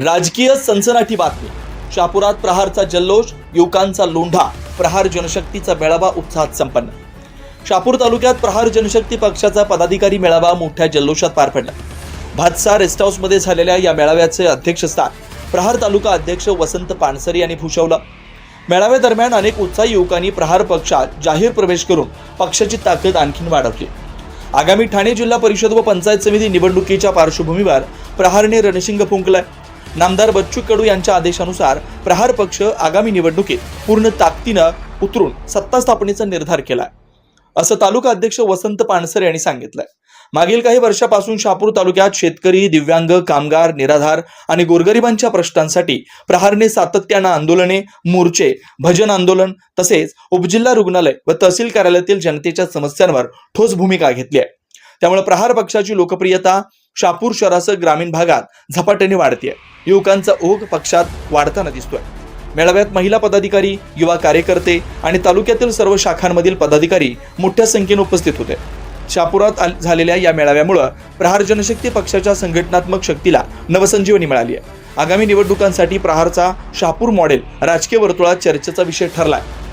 राजकीय सनसनाटी बातमी. शापुरात प्रहारचा जल्लोष युवकांचा लोंढा प्रहार जनशक्तीचा मेळावा उत्साहात संपन्न. शापूर तालुक्यात प्रहार जनशक्ती पक्षाचा पदाधिकारी मेळावा मोठ्या जल्लोषात पार पडला. भातसा रेस्ट हाऊसमध्ये झालेल्या या मेळाव्याचे अध्यक्षस्थान प्रहार तालुका अध्यक्ष वसंत पानसरे यांनी भूषवलं. मेळाव्यादरम्यान अनेक उत्साही युवकांनी प्रहार पक्षात जाहीर प्रवेश करून पक्षाची ताकद आणखीन वाढवली. आगामी ठाणे जिल्हा परिषद व पंचायत समिती निवडणुकीच्या पार्श्वभूमीवर प्रहारने रणशिंग फुंकलाय. नामदार बच्चू कडू यांच्या आदेशानुसार प्रहार पक्ष आगामी निवडणुकीत पूर्ण ताकदीनं उतरून सत्ता स्थापनेचा निर्धार केलाय. असं तालुका अध्यक्ष वसंत पानसरे यांनी सांगितलंय. मागील काही वर्षापासून शापूर तालुक्यात शेतकरी दिव्यांग कामगार निराधार आणि गोरगरिबांच्या प्रश्नांसाठी प्रहारने सातत्यानं आंदोलने मोर्चे भजन आंदोलन तसेच उपजिल्हा रुग्णालय व तहसील कार्यालयातील जनतेच्या समस्यांवर ठोस भूमिका घेतली आहे. त्यामुळे प्रहार पक्षाची लोकप्रियता शापूर शहरासह ग्रामीण भागात झपाट्याने वाढते युवकांचा ओघ पक्षात वाढताना दिसतोय. मेळाव्यात महिला पदाधिकारी युवा कार्यकर्ते आणि तालुक्यातील सर्व शाखांमधील पदाधिकारी मोठ्या संख्येने उपस्थित होते. शापुरात आल- झालेल्या या मेळाव्यामुळं प्रहार जनशक्ती पक्षाच्या संघटनात्मक शक्तीला नवसंजीवनी मिळाली आहे. आगामी निवडणुकांसाठी प्रहारचा शहापूर मॉडेल राजकीय वर्तुळात चर्चेचा विषय ठरलाय.